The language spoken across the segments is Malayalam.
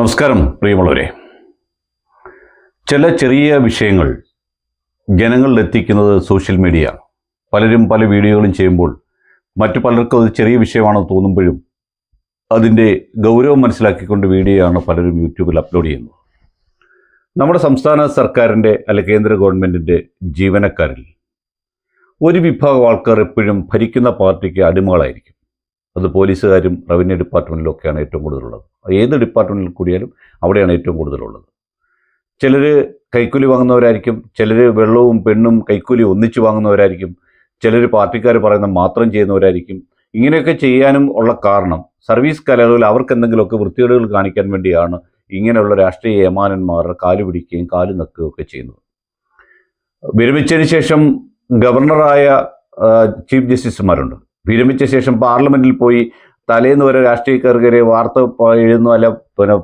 നമസ്കാരം പ്രിയമുള്ളവരെ. ചില ചെറിയ വിഷയങ്ങൾ ജനങ്ങളിൽ എത്തിക്കുന്നത് സോഷ്യൽ മീഡിയ. പലരും പല വീഡിയോകളും ചെയ്യുമ്പോൾ മറ്റു പലർക്കും അത് ചെറിയ വിഷയമാണെന്ന് തോന്നുമ്പോഴും അതിന്റെ ഗൗരവം മനസ്സിലാക്കിക്കൊണ്ട് വീഡിയോയാണ് പലരും യൂട്യൂബിൽ അപ്ലോഡ് ചെയ്യുന്നത്. നമ്മുടെ സംസ്ഥാന സർക്കാരിന്റെ അല്ലെ കേന്ദ്ര ഗവൺമെന്റിന്റെ ജീവനക്കാരിൽ ഒരു വിഭാഗം ആൾക്കാർ എപ്പോഴും ഭരിക്കുന്ന പാർട്ടിക്ക് അടിമകളായിരിക്കും. അത് പോലീസുകാരും റവന്യൂ ഡിപ്പാർട്ട്മെന്റിലൊക്കെയാണ് ഏറ്റവും കൂടുതലുള്ളത്. ഏത് ഡിപ്പാർട്ട്മെന്റിൽ കൂടിയാലും അവിടെയാണ് ഏറ്റവും കൂടുതലുള്ളത്. ചിലർ കൈക്കൂലി വാങ്ങുന്നവരായിരിക്കും ചിലർ വെള്ളവും പെണ്ണും കൈക്കൂലി ഒന്നിച്ച് വാങ്ങുന്നവരായിരിക്കും ചിലർ പാർട്ടിക്കാർ പറയുന്ന മാത്രം ചെയ്യുന്നവരായിരിക്കും. ഇങ്ങനെയൊക്കെ ചെയ്യാനും ഉള്ള കാരണം സർവീസ് കലകളിൽ അവർക്ക് എന്തെങ്കിലുമൊക്കെ വൃത്തികേടുകൾ കാണിക്കാൻ വേണ്ടിയാണ് ഇങ്ങനെയുള്ള രാഷ്ട്രീയ യമാനന്മാരുടെ കാൽ പിടിക്കുകയും കാൽ നക്കുകയും ഒക്കെ ചെയ്യുന്നത്. വിരമിച്ചതിന് ശേഷം ഗവർണറായ ചീഫ് ജസ്റ്റിസുമാരുണ്ട്. വിരമിച്ച ശേഷം പാർലമെന്റിൽ പോയി തലേന്ന് വരെ രാഷ്ട്രീയക്കാർക്കെതിരെ വാർത്ത എഴുതുന്നു അല്ല പിന്നെ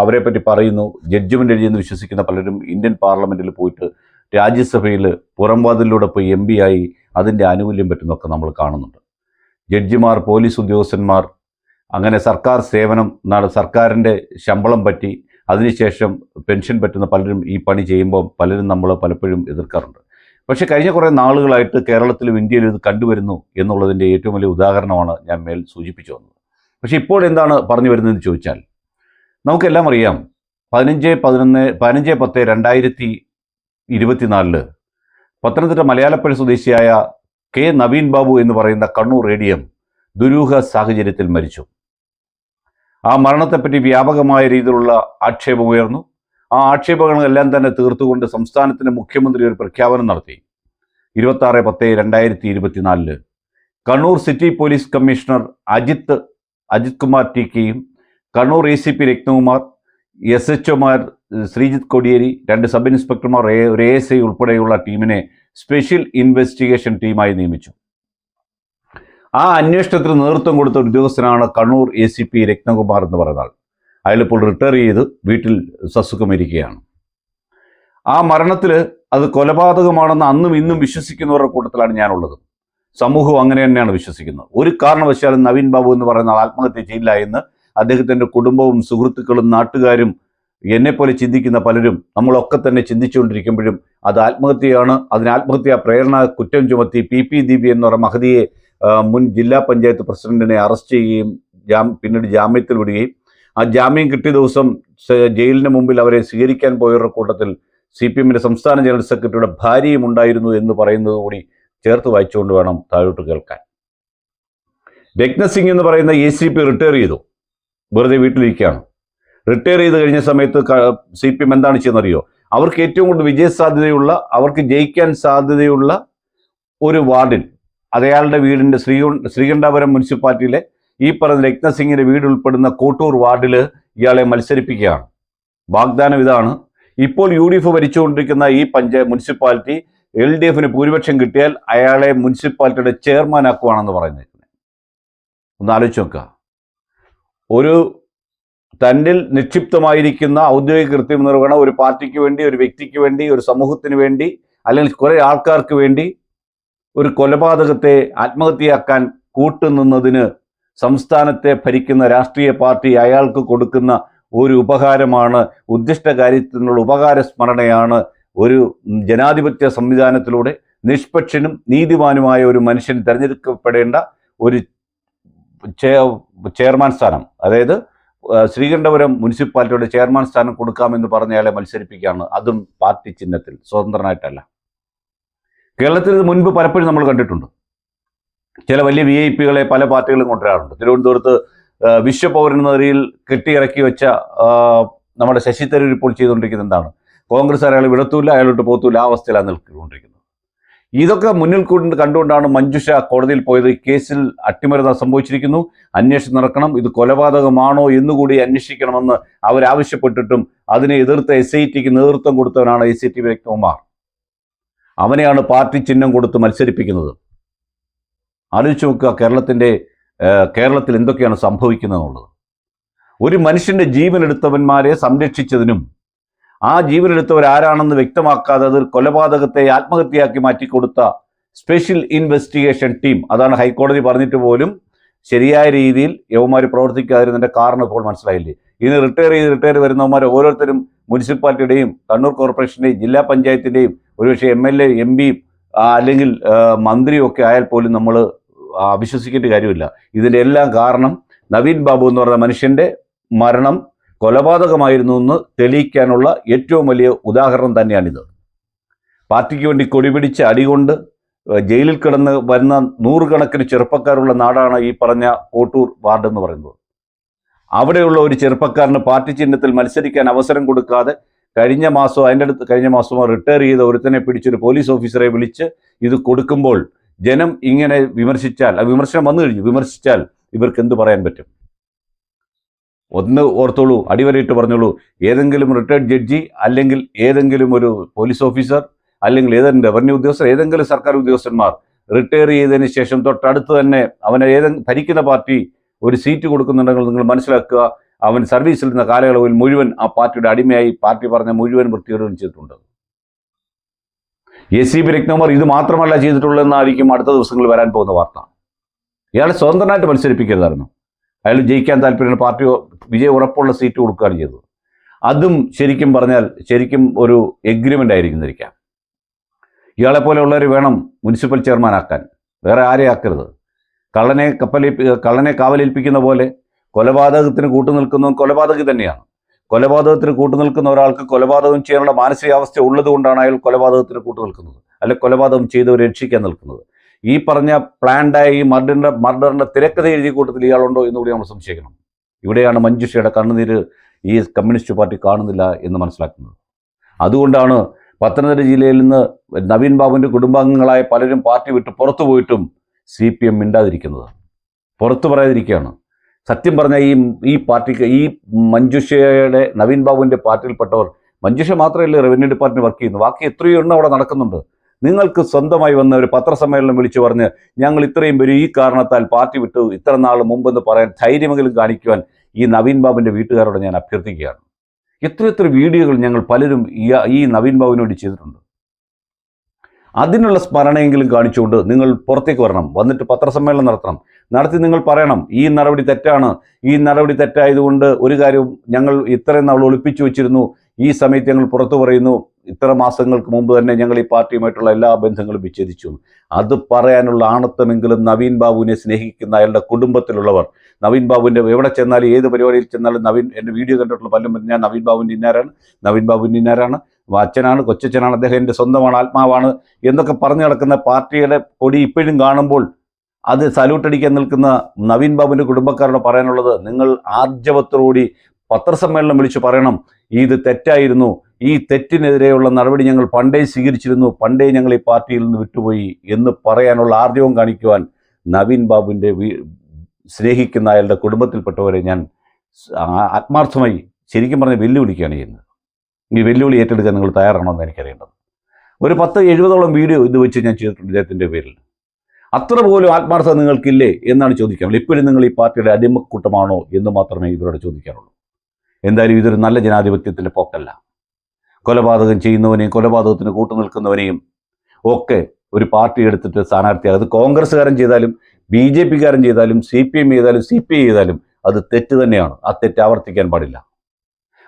അവരെ പറ്റി പറയുന്നു ജഡ്ജ്മെന്റ് എഴുതിയെന്ന് വിശ്വസിക്കുന്ന പലരും ഇന്ത്യൻ പാർലമെന്റിൽ പോയിട്ട് രാജ്യസഭയിൽ പുറംവാതിലൂടെ പോയി എം ആയി അതിന്റെ ആനുകൂല്യം പറ്റുന്നൊക്കെ നമ്മൾ കാണുന്നുണ്ട്. ജഡ്ജിമാർ പോലീസ് ഉദ്യോഗസ്ഥന്മാർ അങ്ങനെ സർക്കാർ സേവനം സർക്കാരിന്റെ ശമ്പളം പറ്റി അതിനുശേഷം പെൻഷൻ പറ്റുന്ന പലരും ഈ പണി ചെയ്യുമ്പോൾ പലരും നമ്മൾ പലപ്പോഴും എതിർക്കാറുണ്ട്. പക്ഷേ കഴിഞ്ഞ കുറേ നാളുകളായിട്ട് കേരളത്തിലും ഇന്ത്യയിലും ഇത് കണ്ടുവരുന്നു എന്നുള്ളതിന്റെ ഏറ്റവും വലിയ ഉദാഹരണമാണ് ഞാൻ മേൽ സൂചിപ്പിച്ചു വന്നത്. പക്ഷേ ഇപ്പോൾ എന്താണ് പറഞ്ഞു വരുന്നതെന്ന് ചോദിച്ചാൽ നമുക്കെല്ലാം അറിയാം പതിനഞ്ച് പതിനൊന്ന് പതിനഞ്ച് പത്ത് രണ്ടായിരത്തി ഇരുപത്തിനാലിൽ പത്തനംതിട്ട മലയാളപ്പുഴ സ്വദേശിയായ കെ നവീൻ ബാബു എന്ന് പറയുന്ന കണ്ണൂർ റേഡിയം ദുരൂഹ സാഹചര്യത്തിൽ മരിച്ചു. ആ മരണത്തെപ്പറ്റി വ്യാപകമായ രീതിയിലുള്ള ആക്ഷേപം ഉയർന്നു ആ ആക്ഷേപങ്ങളെല്ലാം തന്നെ തീർത്തുകൊണ്ട് സംസ്ഥാനത്തിന്റെ മുഖ്യമന്ത്രി ഒരു പ്രഖ്യാപനം നടത്തി. ഇരുപത്തി ആറ് പത്ത് രണ്ടായിരത്തി ഇരുപത്തിനാലിൽ Kannur city police commissioner Ajith Ajith Kumar T കെയും Kannur A C P Ratnakumar S H ഒമാർ ശ്രീജിത്ത് കൊടിയേരി രണ്ട് സബ് ഇൻസ്പെക്ടർമാർ ഒരു എ എസ് ഐ ഉൾപ്പെടെയുള്ള ടീമിനെ സ്പെഷ്യൽ ഇൻവെസ്റ്റിഗേഷൻ ടീമായി നിയമിച്ചു. ആ അന്വേഷണത്തിന് നേതൃത്വം കൊടുത്ത ഉദ്യോഗസ്ഥനാണ് Kannur A C P Ratnakumar എന്ന് ആൾ. അയാളിപ്പോൾ റിട്ടയർ ചെയ്ത് വീട്ടിൽ സസുഖമിരിക്കുകയാണ് ആ മരണത്തിൽ അത് കൊലപാതകമാണെന്ന് അന്നും ഇന്നും വിശ്വസിക്കുന്നവരുടെ കൂട്ടത്തിലാണ് ഞാനുള്ളത്. സമൂഹം അങ്ങനെ തന്നെയാണ് വിശ്വസിക്കുന്നത്. ഒരു കാരണവശാലും നവീൻ ബാബു എന്ന് പറയുന്ന ആത്മഹത്യ ചെയ്യില്ല എന്ന് അദ്ദേഹത്തിന്റെ കുടുംബവും സുഹൃത്തുക്കളും നാട്ടുകാരും എന്നെപ്പോലെ ചിന്തിക്കുന്ന പലരും നമ്മളൊക്കെ തന്നെ ചിന്തിച്ചുകൊണ്ടിരിക്കുമ്പോഴും അത് ആത്മഹത്യയാണ്. അതിന് ആത്മഹത്യാ പ്രേരണ കുറ്റം ചുമത്തി പി പി ദീപി എന്ന് പറയുന്ന മഹതിയെ മുൻ ജില്ലാ പഞ്ചായത്ത് പ്രസിഡന്റിനെ അറസ്റ്റ് ചെയ്യുകയും ജാം പിന്നീട് ജാമ്യത്തിൽ വിടുകയും ആ ജാമ്യം കിട്ടിയ ദിവസം ജയിലിന് മുമ്പിൽ അവരെ സ്വീകരിക്കാൻ പോയവരുടെ കൂട്ടത്തിൽ സി പി എമ്മിന്റെ സംസ്ഥാന ജനറൽ സെക്രട്ടറിയുടെ ഭാര്യയും ഉണ്ടായിരുന്നു എന്ന് പറയുന്നത് കൂടി ചേർത്ത് വായിച്ചുകൊണ്ട് വേണം താഴോട്ട് കേൾക്കാൻ. രത്ന സിംഗ് എന്ന് പറയുന്ന എ സി പി റിട്ടയർ ചെയ്തു. വെറുതെ വീട്ടിലിരിക്കുകയാണ്. റിട്ടയർ ചെയ്ത് കഴിഞ്ഞ സമയത്ത് സി പി എം എന്താണ് ചെയ്യുന്നറിയോ അവർക്ക് ഏറ്റവും കൂടുതൽ വിജയ സാധ്യതയുള്ള അവർക്ക് ജയിക്കാൻ സാധ്യതയുള്ള ഒരു വാർഡിൽ അതയാളുടെ വീടിന്റെ ശ്രീ ശ്രീകണ്ഠാപുരം മുനിസിപ്പാലിറ്റിയിലെ ഈ പറഞ്ഞ രത്നസിംഗിന്റെ വീട് ഉൾപ്പെടുന്ന കോട്ടൂർ വാർഡിൽ ഇയാളെ മത്സരിപ്പിക്കുകയാണ്. വാഗ്ദാനം ഇതാണ്. ഇപ്പോൾ യു ഡി എഫ് ഭരിച്ചുകൊണ്ടിരിക്കുന്ന ഈ പഞ്ചായത്ത് മുനിസിപ്പാലിറ്റി എൽ ഡി എഫിന് ഭൂരിപക്ഷം കിട്ടിയാൽ അയാളെ മുനിസിപ്പാലിറ്റിയുടെ ചെയർമാൻ ആക്കുവാണെന്ന് പറയുന്നത് ഒന്ന് ആലോചിച്ച് നോക്കുക. ഒരു തന്നിൽ നിക്ഷിപ്തമായിരിക്കുന്ന ഔദ്യോഗിക കൃത്യം നിർവഹണം ഒരു പാർട്ടിക്ക് വേണ്ടി ഒരു വ്യക്തിക്ക് വേണ്ടി ഒരു സമൂഹത്തിന് വേണ്ടി അല്ലെങ്കിൽ കുറേ ആൾക്കാർക്ക് വേണ്ടി ഒരു കൊലപാതകത്തെ ആത്മഹത്യയാക്കാൻ കൂട്ടുനിന്നതിന് സംസ്ഥാനത്തെ ഭരിക്കുന്ന രാഷ്ട്രീയ പാർട്ടി അയാൾക്ക് കൊടുക്കുന്ന ഒരു ഉപകാരമാണ് ഉദ്ദിഷ്ട കാര്യത്തിനുള്ള ഉപകാര സ്മരണയാണ് ഒരു ജനാധിപത്യ സംവിധാനത്തിലൂടെ നിഷ്പക്ഷനും നീതിമാനുമായ ഒരു മനുഷ്യൻ തിരഞ്ഞെടുക്കപ്പെടേണ്ട ഒരു ചെയർമാൻ സ്ഥാനം. അതായത് ശ്രീകണ്ഠപുരം മുനിസിപ്പാലിറ്റിയുടെ ചെയർമാൻ സ്ഥാനം കൊടുക്കാമെന്ന് പറഞ്ഞയാളെ മത്സരിപ്പിക്കുകയാണ്. അതും പാർട്ടി ചിഹ്നത്തിൽ സ്വതന്ത്രനായിട്ടല്ല. കേരളത്തിൽ മുൻപ് പലപ്പോഴും നമ്മൾ കണ്ടിട്ടുണ്ട്. ചില വലിയ വി ഐ പികളെ പല പാർട്ടികളും കൊണ്ടുവരാറുണ്ട്. തിരുവനന്തപുരത്ത് വിശ്വപൗരൻ എന്ന നിലയിൽ കെട്ടിയിറക്കി വെച്ച നമ്മുടെ ശശി തരൂർ ഇപ്പോൾ ചെയ്തുകൊണ്ടിരിക്കുന്നത് എന്താണ്? കോൺഗ്രസ് അയാൾ വിടത്തൂല്ല അയാളോട്ട് പോത്തൂല്ല ആ അവസ്ഥയിലാണ് നിൽക്കൊണ്ടിരിക്കുന്നത് ഇതൊക്കെ മുന്നിൽ കൊണ്ട് കണ്ടുകൊണ്ടാണ് മഞ്ജുഷ കോടതിയിൽ പോയത്. കേസിൽ അട്ടിമറിത സംഭവിച്ചിരിക്കുന്നു. അന്വേഷണം നടക്കണം. ഇത് കൊലപാതകമാണോ എന്നുകൂടി അന്വേഷിക്കണമെന്ന് അവരാവശ്യപ്പെട്ടിട്ടും അതിനെ എതിർത്ത എസ് ഐ ടിക്ക് നേതൃത്വം കൊടുത്തവനാണ് എസ് ഐ ടി രത്നകുമാർ അവനെയാണ് പാർട്ടി ചിഹ്നം കൊടുത്ത് മത്സരിപ്പിക്കുന്നത്. ആലോചിച്ച് നോക്കുക കേരളത്തിന്റെ കേരളത്തിൽ എന്തൊക്കെയാണ് സംഭവിക്കുന്നത് എന്നുള്ളത് ഒരു മനുഷ്യന്റെ ജീവനെടുത്തവന്മാരെ സംരക്ഷിച്ചതിനും ആ ജീവനെടുത്തവരാരാണെന്ന് വ്യക്തമാക്കാതെ അത് കൊലപാതകത്തെ ആത്മഹത്യയാക്കി മാറ്റിക്കൊടുത്ത സ്പെഷ്യൽ ഇൻവെസ്റ്റിഗേഷൻ ടീം. അതാണ് ഹൈക്കോടതി പറഞ്ഞിട്ട് പോലും ശരിയായ രീതിയിൽ യവന്മാർ പ്രവർത്തിക്കാതിരുന്നതിന്റെ കാരണം ഇപ്പോൾ മനസ്സിലായില്ലേ? ഇനി റിട്ടയർ ചെയ്ത് റിട്ടയർ വരുന്നവന്മാർ ഓരോരുത്തരും മുനിസിപ്പാലിറ്റിയുടെയും കണ്ണൂർ കോർപ്പറേഷന്റെയും ജില്ലാ പഞ്ചായത്തിന്റെയും ഒരുപക്ഷെ എം എൽ എ എം പിയും അല്ലെങ്കിൽ മന്ത്രിയൊക്കെ മന്ത്രിയും ആയാൽ പോലും നമ്മൾ വിശ്വസിക്കേണ്ട കാര്യമില്ല. ഇതിന്റെ എല്ലാം കാരണം നവീൻ ബാബു എന്ന് പറയുന്ന മനുഷ്യന്റെ മരണം കൊലപാതകമായിരുന്നു എന്ന് തെളിയിക്കാനുള്ള ഏറ്റവും വലിയ ഉദാഹരണം തന്നെയാണിത്. പാർട്ടിക്ക് വേണ്ടി കൊടിപിടിച്ച് അടികൊണ്ട് ജയിലിൽ കിടന്ന് വരുന്ന നൂറുകണക്കിന് ചെറുപ്പക്കാരുള്ള നാടാണ് ഈ പറഞ്ഞ കോട്ടൂർ വാർഡ് എന്ന് പറയുന്നത്. അവിടെയുള്ള ഒരു ചെറുപ്പക്കാരന് പാർട്ടി ചിഹ്നത്തിൽ മത്സരിക്കാൻ അവസരം കൊടുക്കാതെ കഴിഞ്ഞ മാസം അതിന്റെ അടുത്ത് കഴിഞ്ഞ മാസം റിട്ടയർ ചെയ്ത ഒരുത്തനെ പിടിച്ചൊരു പോലീസ് ഓഫീസറെ വിളിച്ച് ഇത് കൊടുക്കുമ്പോൾ ജനം ഇങ്ങനെ വിമർശിച്ചാൽ ആ വിമർശനം വന്നു കഴിഞ്ഞു. വിമർശിച്ചാൽ ഇവർക്ക് എന്ത് പറയാൻ പറ്റും? ഒന്ന് ഓർത്തോളൂ അടിവരയിട്ട് പറഞ്ഞോളൂ. ഏതെങ്കിലും റിട്ടയർഡ് ജഡ്ജി അല്ലെങ്കിൽ ഏതെങ്കിലും ഒരു പോലീസ് ഓഫീസർ അല്ലെങ്കിൽ ഏതെങ്കിലും റവന്യൂ ഉദ്യോഗസ്ഥർ ഏതെങ്കിലും സർക്കാർ ഉദ്യോഗസ്ഥന്മാർ റിട്ടയർ ചെയ്തതിന് ശേഷം തൊട്ടടുത്ത് തന്നെ അവനെ ഏതെങ്കിലും ഭരിക്കുന്ന പാർട്ടി ഒരു സീറ്റ് കൊടുക്കുന്നുണ്ടെങ്കിൽ നിങ്ങൾ മനസ്സിലാക്കുക. അവൻ സർവീസിൽ നിന്ന കാലയളവിൽ മുഴുവൻ ആ പാർട്ടിയുടെ അടിമയായി പാർട്ടി പറഞ്ഞ മുഴുവൻ വൃത്തിയോടും ചെയ്തിട്ടുണ്ട്. എ സി ബി രത്നകുമാർ ഇത് മാത്രമല്ല ചെയ്തിട്ടുള്ളതെന്നായിരിക്കും അടുത്ത ദിവസങ്ങളിൽ വരാൻ പോകുന്ന വാർത്ത. ഇയാളെ സ്വതന്ത്രനായിട്ട് മത്സരിപ്പിക്കരുതായിരുന്നു. അയാൾ ജയിക്കാൻ താല്പര്യമുള്ള പാർട്ടി വിജയ ഉറപ്പുള്ള സീറ്റ് കൊടുക്കുകയാണ് ചെയ്തത്. അതും ശരിക്കും പറഞ്ഞാൽ ശരിക്കും ഒരു എഗ്രിമെന്റ് ആയിരിക്കുന്നിരിക്കാം ഇയാളെ പോലെയുള്ളവർ വേണം മുനിസിപ്പൽ ചെയർമാനാക്കാൻ വേറെ ആരെയാക്കരുത് കള്ളനെ കപ്പലേൽപ്പി കള്ളനെ കാവലേൽപ്പിക്കുന്ന പോലെ കൊലപാതകത്തിന് കൂട്ടുനിൽക്കുന്നതും കൊലപാതകി തന്നെയാണ്. കൊലപാതകത്തിന് കൂട്ടുനിൽക്കുന്ന ഒരാൾക്ക് കൊലപാതകം ചെയ്യാനുള്ള മാനസികാവസ്ഥ ഉള്ളത് കൊണ്ടാണ് അയാൾ കൊലപാതകത്തിന് കൂട്ടുനിൽക്കുന്നത്. അല്ലെ കൊലപാതകം ചെയ്തവരെ രക്ഷിക്കാൻ നിൽക്കുന്നത്. ഈ പറഞ്ഞ പ്ലാൻഡായ ഈ മർഡറിന്റെ മർഡറിന്റെ തിരക്കഥ എഴുതിയ കൂട്ടത്തിൽ ഇയാളുണ്ടോ എന്നുകൂടി നമ്മൾ സംശയിക്കണം. ഇവിടെയാണ് മഞ്ജുഷയുടെ കണ്ണുനീര് ഈ കമ്മ്യൂണിസ്റ്റ് പാർട്ടി കാണുന്നില്ല എന്ന് മനസ്സിലാക്കുന്നത്. അതുകൊണ്ടാണ് പത്തനംതിട്ട ജില്ലയിൽ നിന്ന് നവീൻ ബാബുവിന്റെ കുടുംബാംഗങ്ങളായ പലരും പാർട്ടി വിട്ട് പുറത്തു പോയിട്ടും സി പി എം മിണ്ടാതിരിക്കുന്നത്. പുറത്തു പറയാതിരിക്കുകയാണ്. സത്യം പറഞ്ഞാൽ ഈ ഈ പാർട്ടിക്ക് ഈ മഞ്ജുഷയുടെ നവീൻ ബാബുവിന്റെ പാർട്ടിയിൽപ്പെട്ടവർ മഞ്ജുഷ മാത്രമല്ല റവന്യൂ ഡിപ്പാർട്ട്മെന്റ് വർക്ക് ചെയ്യുന്നു. ബാക്കി എത്രയോ എണ്ണം അവിടെ നടക്കുന്നുണ്ട്. നിങ്ങൾക്ക് സ്വന്തമായി വന്ന ഒരു പത്രസമ്മേളനം വിളിച്ചു പറഞ്ഞ് ഞങ്ങൾ ഇത്രയും പേര് ഈ കാരണത്താൽ പാർട്ടി വിട്ടു ഇത്ര നാൾ മുമ്പെന്ന് പറയാൻ ധൈര്യമെങ്കിലും കാണിക്കുവാൻ ഈ നവീൻ ബാബുവിന്റെ വീട്ടുകാരോട് ഞാൻ അഭ്യർത്ഥിക്കുകയാണ്. എത്ര എത്ര വീഡിയോകൾ ഞങ്ങൾ പലരും ഈ നവീൻ ബാബുവിനോട് ചെയ്തിട്ടുണ്ട്. അതിനുള്ള സ്മരണയെങ്കിലും കാണിച്ചുകൊണ്ട് നിങ്ങൾ പുറത്തേക്ക് വരണം. വന്നിട്ട് പത്രസമ്മേളനം നടത്തണം. നടത്തി നിങ്ങൾ പറയണം ഈ നടപടി തെറ്റാണ്. ഈ നടപടി തെറ്റായതുകൊണ്ട് ഒരു കാര്യവും ഞങ്ങൾ ഇത്രയും നാൾ ഒളിപ്പിച്ചു വെച്ചിരുന്നു. ഈ സമയത്ത് ഞങ്ങൾ പുറത്തു പറയുന്നു ഇത്ര മാസങ്ങൾക്ക് മുമ്പ് തന്നെ ഞങ്ങൾ ഈ പാർട്ടിയുമായിട്ടുള്ള എല്ലാ ബന്ധങ്ങളും വിച്ഛേദിച്ചു. അത് പറയാനുള്ള ആണത്വമെങ്കിലും നവീൻ ബാബുവിനെ സ്നേഹിക്കുന്ന അയാളുടെ കുടുംബത്തിലുള്ളവർ. നവീൻ ബാബുവിന്റെ എവിടെ ചെന്നാലും ഏത് പരിപാടിയിൽ ചെന്നാലും നവീൻ എന്റെ വീഡിയോ കണ്ടിട്ടുള്ള പലരും ഞാൻ നവീൻ ബാബുവിന്റെ ഇന്നാരാണ്? നവീൻ ബാബുവിന്റെ ഇന്നാരാണ്? അച്ഛനാണ് കൊച്ചച്ഛനാണ് അദ്ദേഹം എന്റെ സ്വന്തമാണ് ആത്മാവാണ് എന്നൊക്കെ പറഞ്ഞു നടക്കുന്ന പാർട്ടിയുടെ കൊടി ഇപ്പോഴും കാണുമ്പോൾ അത് സല്യൂട്ട് അടിക്കാൻ നിൽക്കുന്ന നവീൻ ബാബുവിന്റെ കുടുംബക്കാരോട് പറയാനുള്ളത് നിങ്ങൾ ആർജവത്തോടുകൂടി പത്രസമ്മേളനം വിളിച്ച് പറയണം. ഇത് തെറ്റായിരുന്നു. ഈ തെറ്റിനെതിരെയുള്ള നടപടി ഞങ്ങൾ പണ്ടേ സ്വീകരിച്ചിരുന്നു. പണ്ടേ ഞങ്ങൾ ഈ പാർട്ടിയിൽ നിന്ന് വിട്ടുപോയി എന്ന് പറയാനുള്ള ആർജവം കാണിക്കുവാൻ നവീൻ ബാബുവിന്റെ സ്നേഹിക്കുന്ന അയാളുടെ കുടുംബത്തിൽപ്പെട്ടവരെ ഞാൻ ആത്മാർത്ഥമായി ശരിക്കും പറഞ്ഞ് വെല്ലുവിളിക്കുകയാണ് ചെയ്യുന്നത്. ഈ വെല്ലുവിളി ഏറ്റെടുക്കാൻ നിങ്ങൾ തയ്യാറാണോ എന്ന് എനിക്കറിയേണ്ടത്. ഒരു പത്ത് എഴുപതോളം വീഡിയോ ഇത് വെച്ച് ഞാൻ ചെയ്തിട്ടുണ്ട് ഇദ്ദേഹത്തിന്റെ പേരിൽ. അത്ര പോലും ആത്മാർത്ഥത നിങ്ങൾക്കില്ലേ എന്നാണ് ചോദിക്കാനുള്ളത് ഇപ്പോഴും നിങ്ങൾ ഈ പാർട്ടിയുടെ അടിമക്കൂട്ടമാണോ എന്ന് മാത്രമേ ഇവരോട് ചോദിക്കാറുള്ളൂ. എന്തായാലും ഇതൊരു നല്ല ജനാധിപത്യത്തിന്റെ പോക്കല്ല. കൊലപാതകം ചെയ്യുന്നവനെയും കൊലപാതകത്തിന് കൂട്ടുനിൽക്കുന്നവനെയും ഒക്കെ ഒരു പാർട്ടി എടുത്തിട്ട് സ്ഥാനാർത്ഥിയാകും അത് കോൺഗ്രസ്സുകാരൻ ചെയ്താലും ബി ജെ പിക്കാരൻ ചെയ്താലും സി പി എം ചെയ്താലും സി പി ഐ ചെയ്താലും അത് തെറ്റ് തന്നെയാണ്. ആ തെറ്റ് ആവർത്തിക്കാൻ പാടില്ല.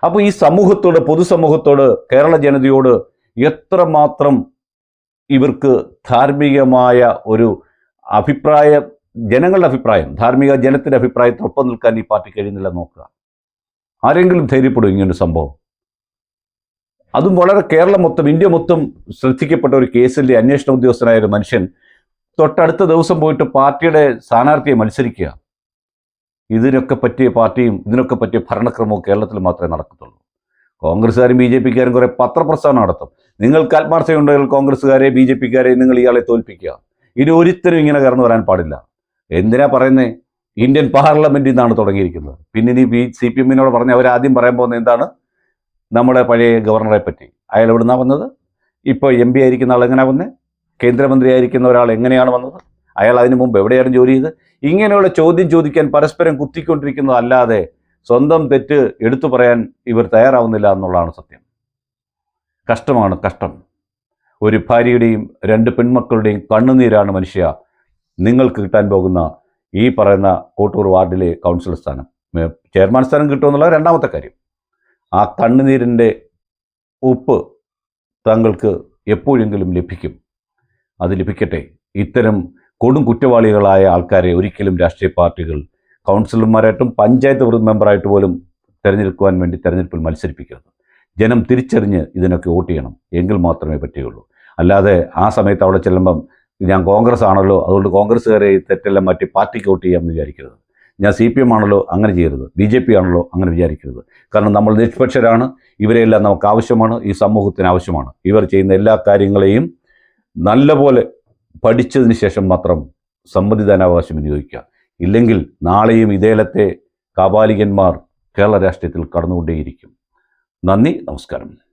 അപ്പോൾ ഈ സമൂഹത്തോട് പൊതുസമൂഹത്തോട് കേരള ജനതയോട് എത്രമാത്രം ഇവർക്ക് ധാർമ്മികമായ ഒരു അഭിപ്രായ ജനങ്ങളുടെ അഭിപ്രായം ധാർമ്മിക ജനത്തിന്റെ അഭിപ്രായത്തിനൊപ്പം നിൽക്കാൻ ഈ പാർട്ടി കഴിയുന്നില്ല നോക്കുക. ആരെങ്കിലും ധൈര്യപ്പെടും ഇങ്ങനൊരു സംഭവം. അതും വളരെ കേരളം മൊത്തം ഇന്ത്യ മൊത്തം ശ്രദ്ധിക്കപ്പെട്ട ഒരു കേസിന്റെ അന്വേഷണ ഉദ്യോഗസ്ഥനായ ഒരു മനുഷ്യൻ തൊട്ടടുത്ത ദിവസം പോയിട്ട് പാർട്ടിയുടെ സ്ഥാനാർത്ഥിയെ മത്സരിക്കുക. ഇതിനൊക്കെ പറ്റിയ പാർട്ടിയും ഇതിനൊക്കെ പറ്റിയ ഭരണക്രമവും കേരളത്തിൽ മാത്രമേ നടക്കത്തുള്ളൂ. കോൺഗ്രസ്സുകാരും ബി ജെ പിക്കാരും കുറേ പത്രപ്രസ്ഥാനം നടത്തും. നിങ്ങൾക്ക് ആത്മാർത്ഥതയുണ്ടെങ്കിൽ കോൺഗ്രസ്സുകാരെ ബി ജെ പിക്കാരെ നിങ്ങൾ ഇയാളെ തോൽപ്പിക്കുക? ഇനി ഒരുത്തരും ഇങ്ങനെ കയറുന്നു വരാൻ പാടില്ല. എന്തിനാ പറയുന്നത് ഇന്ത്യൻ പാർലമെന്റിൽ നിന്നാണ് തുടങ്ങിയിരിക്കുന്നത്. പിന്നെ ഇനി ബി സി പി എമ്മിനോട് പറഞ്ഞ് അവർ ആദ്യം പറയാൻ പോകുന്നത് എന്താണ്? നമ്മുടെ പഴയ ഗവർണറെ പറ്റി. അയാൾ എവിടുന്നാണ് വന്നത്? ഇപ്പോൾ എം പി ആയിരിക്കുന്ന ആൾ എങ്ങനെയാണ് വന്നത് കേന്ദ്രമന്ത്രി ആയിരിക്കുന്ന ഒരാൾ എങ്ങനെയാണ് വന്നത്? അയാൾ അതിനു മുമ്പ് എവിടെയാണ് ജോലി ചെയ്ത് ഇങ്ങനെയുള്ള ചോദ്യം ചോദിക്കാൻ പരസ്പരം കുത്തിക്കൊണ്ടിരിക്കുന്നതല്ലാതെ സ്വന്തം തെറ്റ് എടുത്തു പറയാൻ ഇവർ തയ്യാറാവുന്നില്ല എന്നുള്ളതാണ് സത്യം. കഷ്ടമാണ് കഷ്ടം. ഒരു ഭാര്യയുടെയും രണ്ട് പെൺമക്കളുടെയും കണ്ണുനീരാണ് മനുഷ്യ. നിങ്ങൾക്ക് കിട്ടാൻ പോകുന്ന ഈ പറയുന്ന കോട്ടൂർ വാർഡിലെ കൗൺസിലർ സ്ഥാനം. ചെയർമാൻ സ്ഥാനം കിട്ടുമെന്നുള്ള രണ്ടാമത്തെ കാര്യം. ആ കണ്ണുനീരിന്റെ ഉപ്പ് താങ്കൾക്ക് എപ്പോഴെങ്കിലും ലഭിക്കും. അത് ലഭിക്കട്ടെ. ഇത്തരം കൊടും കുറ്റവാളികളായ ആൾക്കാരെ ഒരിക്കലും രാഷ്ട്രീയ പാർട്ടികൾ കൗൺസിലർമാരായിട്ടും പഞ്ചായത്ത് മെമ്പറായിട്ട് പോലും തിരഞ്ഞെടുക്കുവാൻ വേണ്ടി തിരഞ്ഞെടുപ്പിൽ മത്സരിപ്പിക്കരുത്. ജനം തിരിച്ചറിഞ്ഞ് ഇതിനൊക്കെ വോട്ട് ചെയ്യണം. എങ്കിൽ മാത്രമേ പറ്റുകയുള്ളൂ. അല്ലാതെ ആ സമയത്ത് അവിടെ ചെല്ലുമ്പം ഞാൻ കോൺഗ്രസ് ആണല്ലോ അതുകൊണ്ട് കോൺഗ്രസ്സുകാരെ തെറ്റെല്ലാം മാറ്റി പാർട്ടിക്ക് വോട്ട് ചെയ്യാമെന്ന് വിചാരിക്കരുത്. ഞാൻ സി പി എം ആണല്ലോ അങ്ങനെ ചെയ്യരുത്. ബി ജെ പി ആണല്ലോ അങ്ങനെ വിചാരിക്കരുത്. കാരണം നമ്മൾ നിഷ്പക്ഷരാണ്. ഇവരെല്ലാം നമുക്ക് ആവശ്യമാണ്. ഈ സമൂഹത്തിന് ആവശ്യമാണ്. ഇവർ ചെയ്യുന്ന എല്ലാ കാര്യങ്ങളെയും നല്ലപോലെ പഠിച്ചതിന് ശേഷം മാത്രം സമ്മതിദാനാവകാശം വിനിയോഗിക്കുക. ഇല്ലെങ്കിൽ നാളെയും ഇതേലത്തെ കാപാലികന്മാർ കേരള രാഷ്ട്രീയത്തിൽ കടന്നുകൊണ്ടേയിരിക്കും. നന്ദി നമസ്കാരം.